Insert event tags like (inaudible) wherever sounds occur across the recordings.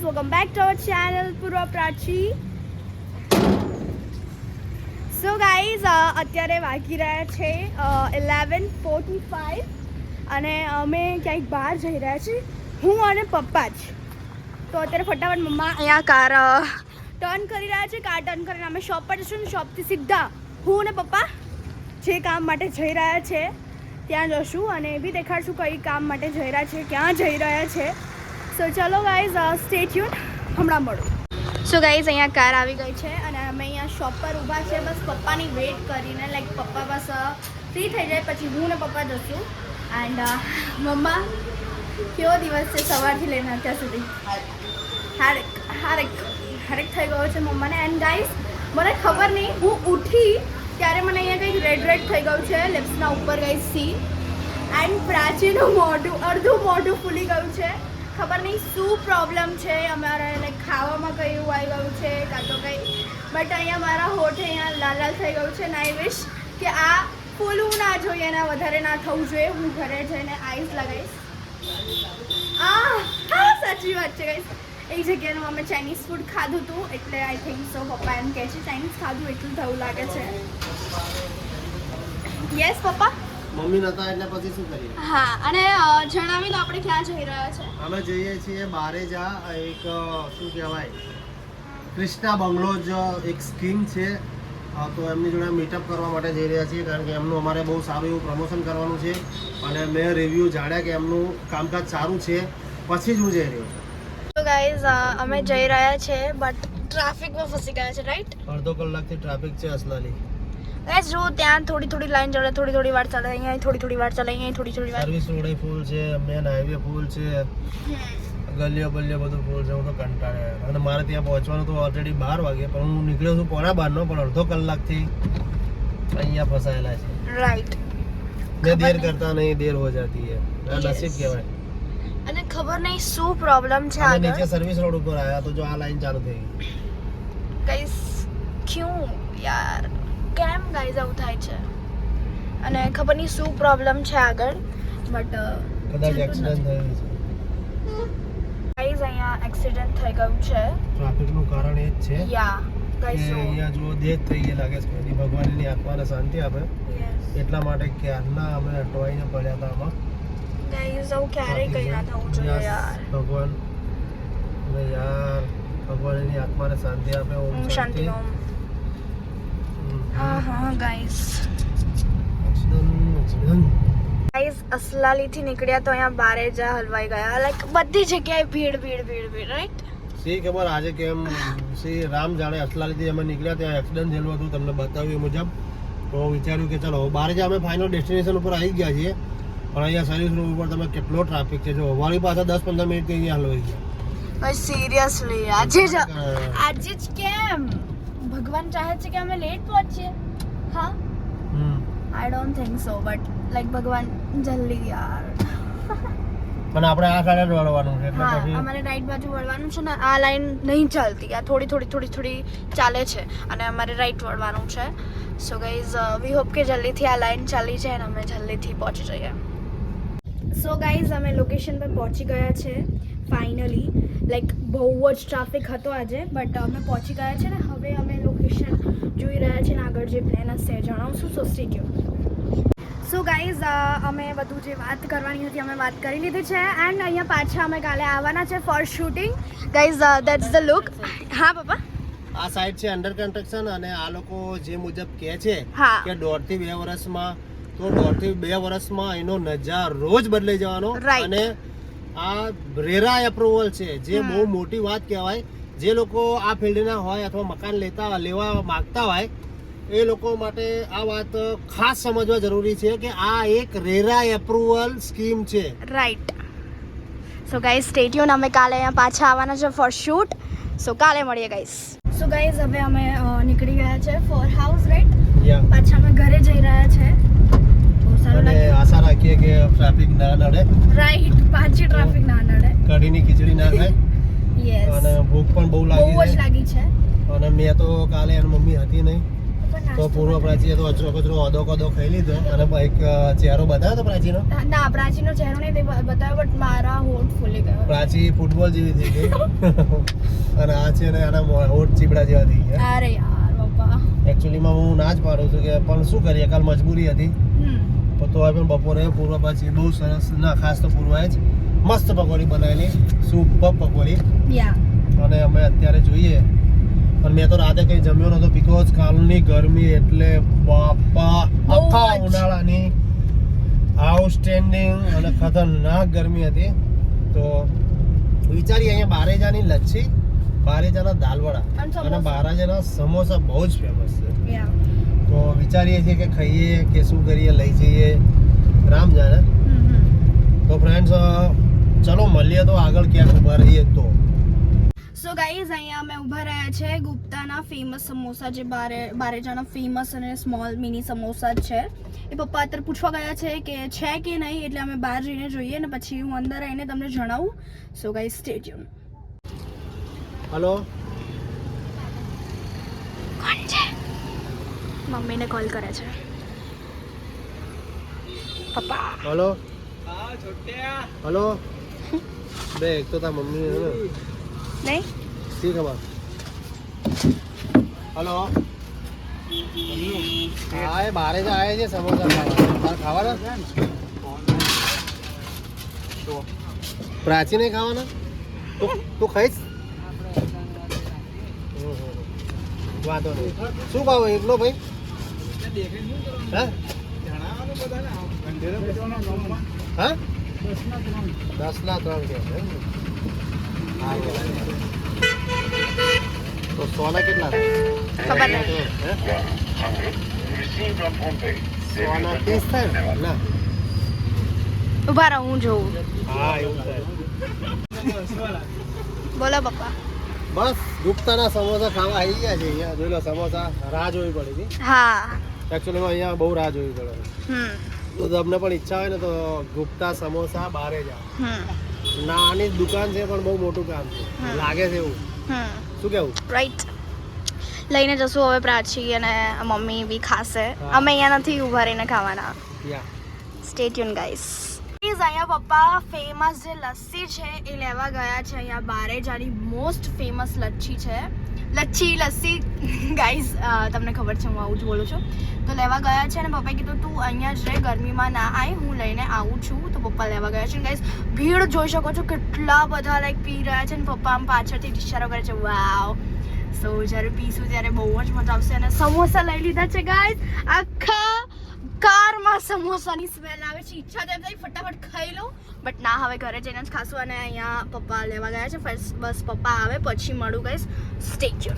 guys, welcome back to our channel Purva Prachi. So guys અત્યારે વાગી રહ્યા છે ઇલેવન ફોર્ટી ફાઈવ અને અમે ક્યાંક બહાર જઈ રહ્યા છીએ. હું અને પપ્પા જ. તો અત્યારે ફટાફટ મમ્મા અહીંયા કાર ટર્ન કરી રહ્યા છે. કાર ટર્ન કરીને અમે શોપ પર જઈશું ને શોપથી સીધા હું અને પપ્પા જે કામ માટે જઈ રહ્યા છે ત્યાં જશું અને એ બી દેખાડશું કઈ કામ માટે જઈ રહ્યા છે ક્યાં જઈ રહ્યા છે. સો ચલો ગાઈઝ સ્ટે ટ્યુન હમણાં મળું. સો ગાઈઝ અહીંયા કાર આવી ગઈ છે અને અમે અહીંયા શોપ પર ઊભા છે બસ પપ્પાની વેઇટ કરીને લાઈક પપ્પા બસ ફ્રી થઈ જાય. પછી હું ને પપ્પા જશું. એન્ડ મમ્મા, કેવો દિવસ છે સવારથી લઈને અત્યાર સુધી? હારેક હારેક હારેક થઈ ગયો છે મમ્માને. એન્ડ ગાઈઝ મને ખબર નહીં, હું ઉઠી ત્યારે મને અહીંયા કંઈક રેડ રેડ થઈ ગયું છે લિપ્સના ઉપર ગઈ સી એન્ડ પ્રાચીનું મોઢું, અડધું મોઢું ફૂલી ગયું છે. ખબર નહીં શું પ્રોબ્લેમ છે, અમારે લાઈક ખાવામાં કયું આવી ગયું છે, કાં તો કંઈ. બટ અહીંયા મારા હોઠે અહીંયા લાલ લાલ થઈ ગયું છે ને આઈ વિશ કે આ ફૂલવું ના જોઈએ અને વધારે ના થવું જોઈએ. હું ઘરે જઈને આઈસ લગાવીશ. આ સાચી વાત છે guys. એક જગ્યાનું અમે ચાઇનીઝ ફૂડ ખાધું હતું, એટલે આઈ થિંક સો પપ્પા એમ કહે છે ચાઇનીઝ ખાધું, એટલું થવું લાગે છે. યસ પપ્પા? મમ્મી નતા એટલે પછી શું કરીએ? હા અને જણાવી દો આપણે ક્યાં જઈ રહ્યા છે. અમે જઈએ છીએ બારે જા એક શું કહેવાય? ક્રિષ્ના બંગલો જ એક સ્કીમ છે. તો એમની જોડે મીટઅપ કરવા માટે જઈ રહ્યા છીએ કારણ કે એમનું અમારે બહુ સારું એવું પ્રમોશન કરવાનું છે. અને મેં રિવ્યૂ જાણ્યા કે એમનું કામકાજ સારું છે. પછી જ હું જઈ રહ્યો છું. તો ગાઈઝ અમે જઈ રહ્યા છે બટ ટ્રાફિકમાં ફસી ગયા છે રાઈટ અડધો કલાકથી ટ્રાફિક છે અસલાલી ગાઈઝ જો ત્યાં થોડી થોડી લાઈન ચાલે થોડી થોડી વાર ચાલે અહીંયા થોડી થોડી વાર ચાલે અહીંયા થોડી થોડી વાર. સર્વિસ રોડે ફૂલ છે મેન હાઈવે ફૂલ છે. ગલીઓ બલીઓ બધું ફૂલ છે હું તો કંટાળે. અને મારે ત્યાં પહોંચવાનું તો ઓલરેડી બાર વાગે પણ હું નીકળ્યો છું પોણા બારનો પણ અડધો કલાકથી અહીંયા ફસાયેલા છે. રાઈટ મેં દેર કરતા નહીં દેર હો જાતી હે. નસીબ કહેવાય. અને ખબર નહીં શું પ્રોબ્લેમ છે આગળ? નીચે સર્વિસ રોડ ઉપર આવ્યા તો જો આ લાઈન ચાલુ થઈ ગઈ. ગાઈઝ ક્યું? યાર. કેમ ગાઈઝ આવું થાય છે? અને ખબર નહીં શું પ્રોબ્લેમ છે આગળ બટ કદાચ એક્સિડન્ટ થયો છે. ગાઈઝ અહીંયા એક્સિડન્ટ થઈ ગયું છે. ટ્રાફિકનું કારણ એ જ છે યા ગાઈઝ અહીંયા જો થઈ ગયા લાગે છે ભગવાનની આત્માને શાંતિ આપે. એટલા માટે ક્યારના અમે અટવાઈને પડ્યા હતા આમાં. ગાઈઝ આવું ક્યારેય કઈ ના થવું જોઈએ યાર. ભગવાન. યાર ભગવાન એની આત્માને શાંતિ આપે ઓમ શાંતિ. ઓમ. હા હા ગાઈઝ એક્સિડન્ટ એક્સિડન્ટ ગાઈઝ અસલાલીથી નીકળ્યા તો અહીંયા બારે જા હલવાઈ ગયા લાઈક બધી જગ્યાએ ભીડ ભીડ ભીડ ભીડ રાઈટ સી ખબર આજે કેમ શ્રી રામ જાણે અસલાલીથી અમે નીકળ્યા ત્યાં એક્સિડન્ટ થયેલું હતું તમને બતાવ્યું એ મુજબ તો વિચાર્યું કે ચલો બારે જ અમે ફાઇનલ ડેસ્ટિનેશન ઉપર આવી ગયા છીએ પણ અહીંયા સર્વિસ રોડ ઉપર તમે કેટલો ટ્રાફિક છે જો અમારી પાસે દસ પંદર મિનિટ અહીંયા હલવાઈ ગયા ભાઈ સિરિયસલી આજે જ હા. આજે જ કેમ ભગવાન ચાહે છે કે અમે લેટ પહોંચીએ હા I don't think so but like ભગવાન જલ્દી યાર. પણ આપણે આ સાઈડ જ વળવાનું છે એટલે હા પછી અમારે રાઈટ બાજુ વળવાનું છે ને આ લાઈન નહીં ચાલતી. આ થોડી થોડી થોડી થોડી ચાલે છે અને અમારે રાઈટ વળવાનું છે. સો ગાઈઝ વી હોપ કે જલ્દીથી આ લાઈન ચાલી જાય અને અમે જલ્દીથી પહોંચી જઈએ. સો ગાઈઝ અમે લોકેશન પર પહોંચી ગયા છે ફાઇનલી લાઈક બહુ જ ટ્રાફિક હતો આજે બટ અમે પહોંચી ગયા છે ને હવે અમે લોકેશન જોઈ રહ્યા છે ને આગળ જે પ્લાન હશે જણાવશું? So stay tune so guys અમે બધું જે વાત કરવાની હતી અમે વાત કરી લીધી છે એન્ડ અહીંયા પાછા અમે કાલે આવવાના છે for shooting guys that's the look હા પપ્પા આ સાઈડ છે અંડર કન્સ્ટ્રક્શન અને આ લોકો જે મુજબ કહે છે. કે દોઢથી બે વર્ષમાં તો દોઢથી બે વર્ષમાં એનો નજારો જ બદલાઈ જવાનો અને આ રેરા એપ્રુવલ છે જે બહુ મોટી વાત કહેવાય જે લોકો આ ફિલ્ડના હોય અથવા મકાન લેતા લેવા માગતા હોય એ લોકો માટે આ વાત ખાસ સમજવા જરૂરી છે કે આ એક રેરા એપ્રુવલ સ્કીમ છે. Right so guys stay tune અમે કાલે અહીંયા પાછા આવવાના છે ફોર શૂટ સો કાલે મળીએ ગાઈઝ સો ગાઈઝ હવે અમે નીકળી ગયા છે ફોર હાઉસ રાઈટ પાછા અમે ઘરે જઈ રહ્યા છે. આશા રાખીએ કે ટ્રાફિક ના નડે. રાઈટ પાછી ટ્રાફિક ના નડે. કઢીની ખીચડી ના થાય યસ અને ભૂખ પણ બહુ લાગી છે. અને મેં તો કાલે એની મમ્મી હતી નહીં. તો પૂર્વ પ્રાચીએ તો અચરો કચરો અદો કદો ખાઈ લીધો. અને એક ચહેરો બતાવ્યો તો પ્રાચીનો? ના પ્રાચીનો ચહેરો નહીં બતાવ્યો બટ મારા હોઠ ફૂલી ગયો. પ્રાચી ફૂટબોલ જેવી થઈ ગઈ. (laughs) અને આ છે ને આના હોઠ ચીબડા જેવા થઈ ગયા. અરે યાર બાપા એકચ્યુઅલીમાં હું ના જ પાડું છું કે પણ શું કરીએ? કાલ મજબૂરી હતી. તો હવે પણ બપોરે પૂર્વ પ્રાચી બહુ સરસ ના ખાસ તો પૂર્વએ જ મસ્ત પકોડી બનાવેલી સુપર પકોડી. અને અમે અત્યારે જોઈએ. પણ મેં તો રાતે કંઈ જમ્યો નતો બીકોઝ કાલની ગરમી એટલે બાપા આખા. ઉનાળાની આઉટસ્ટેન્ડિંગ અને ખતરનાક ગરમી હતી. તો વિચારીએ અહીંયા બારેજાની લચ્છી બારેજાના દાલવડા અને બારેજાના સમોસા બહુ જ ફેમસ છે. તો વિચારીએ છીએ કે ખાઈએ કે શું કરીએ લઈ જઈએ. રામ જાણે હમ હમ તો ફ્રેન્ડ્સ ચલો મળીએ તો આગળ ક્યાંક ઊભા રહીએ તો. સો ગાઈઝ અહીંયા અમે ઊભા રહ્યા છે ગુપ્તાના ફેમસ સમોસા જે બારે બારેજાના ફેમસ અને સ્મોલ મિની સમોસા જ છે. એ પપ્પા અત્યારે પૂછવા ગયા છે કે છે કે નહીં એટલે અમે બહાર જઈને જોઈએ ને પછી હું અંદર આવીને તમને જણાવું. સો ગાઈઝ સ્ટેડિયમ હલો કોણ છે? મમ્મીને કોલ કરે છે. પપ્પા. હલો હલો બે એક તો તાર મમ્મી હે ને. નહીં? શી ખબર? હલો? હા એ બારે જ આવે છે સમોસા ખાવા. તાર ખાવાના? પ્રાચી નહીં ખાવાના? તું તું ખાઈશ. વાંધો નહીં. શું ભાવ એકલો ભાઈ? હા? હા દસ ના? ત્રણ કે. તો સોના કેટલા ખબર નહીં? સોના ત્રીસ થાય ને? ઊભા રહો હું જોઉં. હા એવું થાય. બોલો પપ્પા. બસ ગુપ્તાના સમોસા ખાવા આવી ગયા છે અહીંયા. જોઈ લો સમોસા રાહ જોવી પડી હતી. હા. એકચ્યુઅલીમાં અહીંયા બહુ રાહ જોવી પડે. હમ. તો તમને પણ ઈચ્છા હોય ને તો ગુપ્તા સમોસા બારે જાઓ. નાની દુકાન છે પણ બહુ મોટું કામ છે. લાગે છે એવું. શું કેવું? રાઈટ લઈને જશું હવે પ્રાચી અને મમ્મી બી ખાશે. અમે અહીંયા નથી ઊભા રહીને ખાવાના. સ્ટે ટ્યુન ગાઈસ પ્લીઝ અહીંયા પપ્પા ફેમસ જે લસ્સી છે એ લેવા ગયા છે. અહીંયા બારે જાની મોસ્ટ ફેમસ લચ્છી છે. લચ્છી, લસ્સી. ગાઈઝ તમને ખબર છે, હું આવું જ બોલું છું. તો લેવા ગયા છે અને પપ્પાએ કીધું, તું અહીંયા જ રહે, ગરમીમાં ના આય, હું લઈને આવું છું. તો પપ્પા લેવા ગયા છે. ગાઈઝ ભીડ જોઈ શકો છો, કેટલા બધા લાઈક પી રહ્યા છે અને પપ્પા આમ પાછળથી ઇશારો કરે છે. વાવ સો જ્યારે પીશું ત્યારે બહુ જ મજા આવશે. અને સમોસા લઈ લીધા છે ગાઈઝ આખા કારમાં સમોસાની સ્મેલ આવે છે. ઈચ્છા તો થઈ થાય ફટાફટ ખાઈ લઉં. બટ ના હવે ઘરે જઈને જ ખાશું અને અહીંયા પપ્પા લેવા ગયા છે. ફર્સ્ટ બસ પપ્પા આવે પછી મળું guys stay tune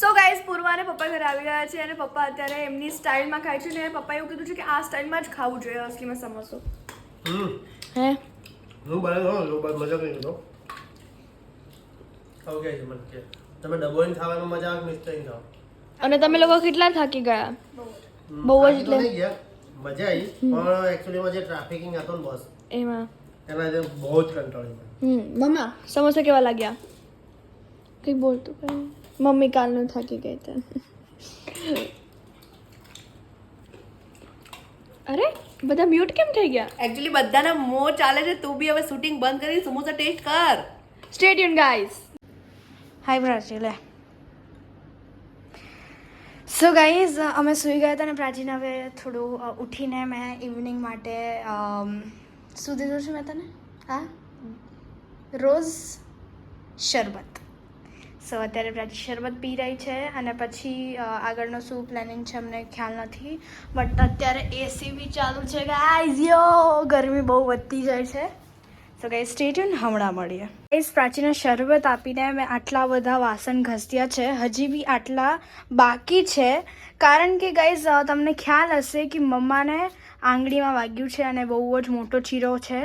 so guys પૂર્વાને પપ્પા ઘરે આવી ગયા છે અને પપ્પા અત્યારે એમની સ્ટાઇલમાં ખાય છે ને પપ્પાએ એવું કીધું છે કે આ સ્ટાઇલમાં જ ખાવું જોઈએ અસલીમાં સમોસો. હે? મજા કરી દો મને તમે ડબોઈને મજા આવે અને તમે લોકો કેટલા થાકી ગયા? બહુ જ થાકી તો એટલે- નહીં ગયા મજા આવી. પણ એકચ્યુઅલીમાં જે ટ્રાફિકિંગ હતો ને બસ એમાં. એના લીધે બહુ જ કંટાળી ગયા. હમ મમ્મા સમોસા કેવા લાગ્યા? કંઈ બોલતું કઈ મમ્મી કાલનું થાકી ગઈ તે અરે બધા મ્યુટ કેમ થઈ ગયા? એકચ્યુઅલી બધાના મો ચાલે છે તું બી હવે શૂટિંગ બંધ કરી સમોસા ટેસ્ટ કર. Stay tune guys hi Prachi લે સો ગાઈઝ અમે સૂઈ ગયા હતા અને પ્રાચીન, હવે થોડું ઉઠીને મેં ઇવનિંગ માટે શું દીધું છે મેં તને? હા? રોઝ શરબત. સો અત્યારે પ્રાચી શરબત પી રહી છે અને પછી આગળનો શું પ્લાનિંગ છે અમને ખ્યાલ નથી બટ અત્યારે એસી બી ચાલુ છે ગાઈઝ યો, ગરમી બહુ વધતી જાય છે. સો ગાઈઝ સ્ટેટ્યુન હમણાં મળીએ. ગાઈઝ પ્રાચીને શરબત આપીને મેં આટલા બધા વાસણ ઘસ્યા છે. હજી બી આટલા બાકી છે. કારણ કે ગાઈઝ તમને ખ્યાલ હશે કે મમ્માને આંગળીમાં વાગ્યું છે અને બહુ જ મોટો ચીરો છે.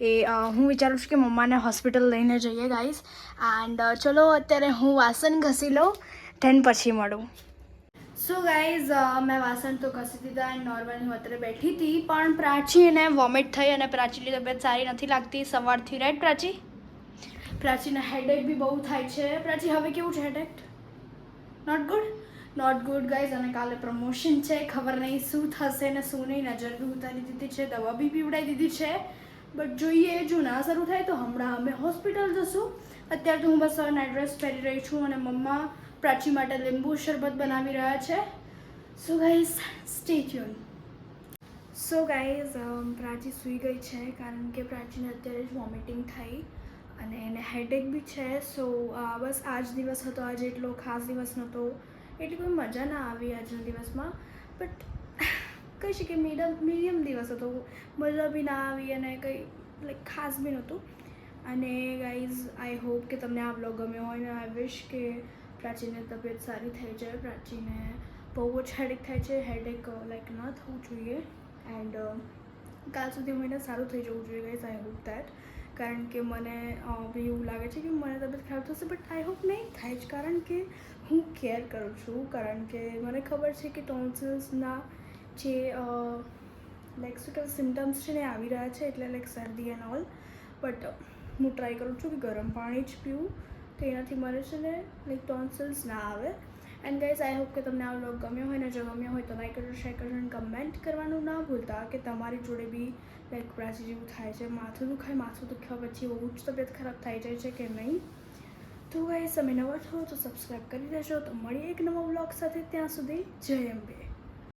એ હું વિચારું છું કે મમ્માને હોસ્પિટલ લઈને જઈએ ગાઈઝ એન્ડ ચલો, અત્યારે હું વાસણ ઘસી લઉં ધેન પછી મળું. સો ગાઈઝ મેં વાસણ તો ઘસી દીધા એન્ડ નોર્મલ હું અત્યારે બેઠી હતી, પણ પ્રાચીને વોમિટ થઈ અને પ્રાચીની તબિયત સારી નથી લાગતી. સવારથી રાઈટ પ્રાચી? પ્રાચીને હેડેક બી બહુ થાય છે. પ્રાચી, હવે કેવું છે headache not good not good guys અને કાલે પ્રમોશન છે. ખબર નહીં શું થશે ને શું નહીં. નજર બી ઉતારી દીધી છે. દવા બી પીવડાવી દીધી છે. બટ જોઈએ, જો ના શરૂ થાય તો હમણાં અમે હોસ્પિટલ જશું. અત્યારે તો હું બસ નાઇટ ડ્રેસ પહેરી રહી છું અને મમ્મા પ્રાચી માટે લીંબુ શરબત બનાવી રહ્યા છે. So guys stay so guys Prachi સૂઈ ગઈ છે કારણ કે પ્રાચીને અત્યારે જ વોમિટિંગ થઈ અને એને હેડેક બી છે. સો બસ આજ દિવસ હતો, આજે એટલો ખાસ દિવસ નહોતો. એટલી કોઈ મજા ના આવી આજના દિવસમાં. બટ કહી શકીએ મીડિયમ મીડિયમ દિવસ હતો. મજા બી ના આવી અને કંઈ લાઈક ખાસ બી નહોતું. અને ગાઈઝ આઈ હોપ કે તમને આ બ્લોગ ગમ્યો હોય અને આઈ વિશ કે પ્રાચીને તબિયત સારી થઈ જાય, પ્રાચીને બહુ જ હેડેક થાય છે હેડેક લાઈક ન થવું જોઈએ. એન્ડ કાલ સુધી મને સારું થઈ જવું જોઈએ ગાઈઝ આઈ હોપ દેટ કારણ કે મને બી એવું લાગે છે કે મને તબિયત ખરાબ થશે બટ આઈ હોપ નહીં. થાય જ, કારણ કે હું કેર કરું છું. કારણ કે મને ખબર છે કે ટોન્સિલ્સના જે લાઈક શું સિમ્ટમ્સ છે ને આવી રહ્યા છે, એટલે લાઈક શરદી એન્ડ ઓલ બટ હું ટ્રાય કરું છું કે ગરમ પાણી જ પીવું. તો એનાથી મને છે ને લાઈક ટોન્સિલ્સ ના આવે. એન્ડ ગાઈઝ આઈ હોપ કે તમને આ વ્લોગ ગમ્યો હોય ને, જો ગમ્યો હોય તો લાઈક કરજો શેર કરજો અને કમેન્ટ કરવાનું ના ભૂલતા કે તમારી જોડે બી લાઈક પ્રાચી જેવું થાય છે, માથું દુખાય, માથું દુખ્યા પછી બહુ જ તબિયત ખરાબ થઈ જાય છે કે નહીં? તો ગાઈઝ તમે નવા છો તો સબસ્ક્રાઈબ કરી દેજો તો મળીએ એક નવા વ્લોગ સાથે ત્યાં સુધી. જય અંબે.